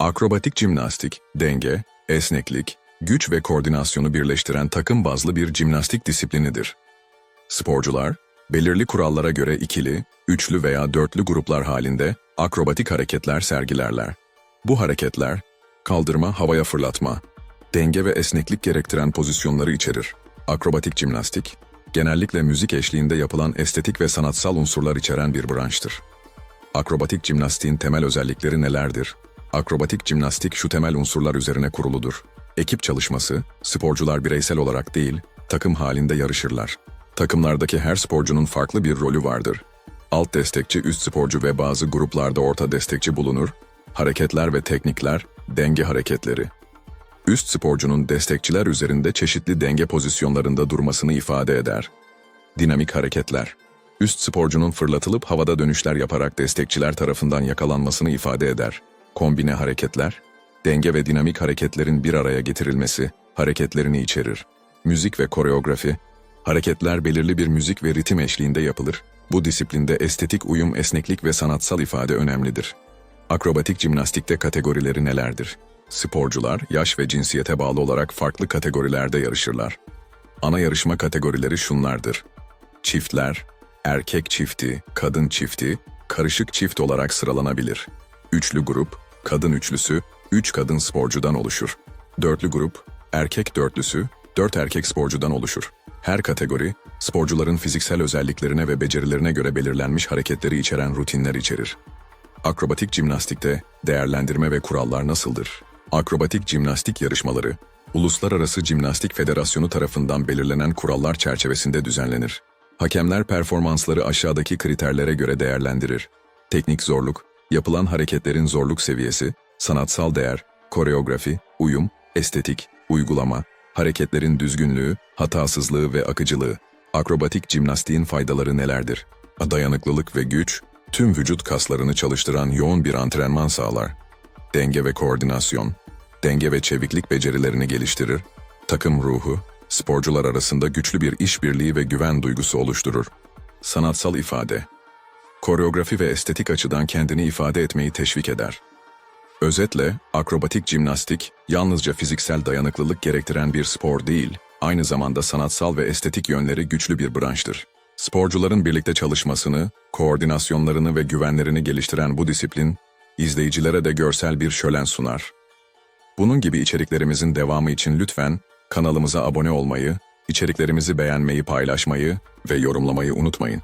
Akrobatik jimnastik, denge, esneklik, güç ve koordinasyonu birleştiren takım bazlı bir jimnastik disiplinidir. Sporcular, belirli kurallara göre ikili, üçlü veya dörtlü gruplar halinde akrobatik hareketler sergilerler. Bu hareketler, kaldırma, havaya fırlatma, denge ve esneklik gerektiren pozisyonları içerir. Akrobatik jimnastik, genellikle müzik eşliğinde yapılan estetik ve sanatsal unsurlar içeren bir branştır. Akrobatik jimnastiğin temel özellikleri nelerdir? Akrobatik jimnastik şu temel unsurlar üzerine kuruludur. Ekip çalışması, sporcular bireysel olarak değil, takım halinde yarışırlar. Takımlardaki her sporcunun farklı bir rolü vardır. Alt destekçi, üst sporcu ve bazı gruplarda orta destekçi bulunur. Hareketler ve teknikler, denge hareketleri. Üst sporcunun destekçiler üzerinde çeşitli denge pozisyonlarında durmasını ifade eder. Dinamik hareketler. Üst sporcunun fırlatılıp havada dönüşler yaparak destekçiler tarafından yakalanmasını ifade eder. Kombine hareketler, denge ve dinamik hareketlerin bir araya getirilmesi, hareketlerini içerir. Müzik ve koreografi, hareketler belirli bir müzik ve ritim eşliğinde yapılır. Bu disiplinde estetik uyum, esneklik ve sanatsal ifade önemlidir. Akrobatik jimnastikte kategorileri nelerdir? Sporcular, yaş ve cinsiyete bağlı olarak farklı kategorilerde yarışırlar. Ana yarışma kategorileri şunlardır. Çiftler, erkek çifti, kadın çifti, karışık çift olarak sıralanabilir. Üçlü grup, kadın üçlüsü, üç kadın sporcudan oluşur. Dörtlü grup, erkek dörtlüsü, dört erkek sporcudan oluşur. Her kategori, sporcuların fiziksel özelliklerine ve becerilerine göre belirlenmiş hareketleri içeren rutinler içerir. Akrobatik jimnastikte değerlendirme ve kurallar nasıldır? Akrobatik jimnastik yarışmaları, Uluslararası Jimnastik Federasyonu tarafından belirlenen kurallar çerçevesinde düzenlenir. Hakemler performansları aşağıdaki kriterlere göre değerlendirir. Teknik zorluk, yapılan hareketlerin zorluk seviyesi, sanatsal değer, koreografi, uyum, estetik, uygulama, hareketlerin düzgünlüğü, hatasızlığı ve akıcılığı. Akrobatik jimnastiğin faydaları nelerdir? Dayanıklılık ve güç, tüm vücut kaslarını çalıştıran yoğun bir antrenman sağlar. Denge ve koordinasyon, denge ve çeviklik becerilerini geliştirir. Takım ruhu, sporcular arasında güçlü bir işbirliği ve güven duygusu oluşturur. Sanatsal ifade, koreografi ve estetik açıdan kendini ifade etmeyi teşvik eder. Özetle, akrobatik jimnastik yalnızca fiziksel dayanıklılık gerektiren bir spor değil, aynı zamanda sanatsal ve estetik yönleri güçlü bir branştır. Sporcuların birlikte çalışmasını, koordinasyonlarını ve güvenlerini geliştiren bu disiplin, izleyicilere de görsel bir şölen sunar. Bunun gibi içeriklerimizin devamı için lütfen kanalımıza abone olmayı, içeriklerimizi beğenmeyi, paylaşmayı ve yorumlamayı unutmayın.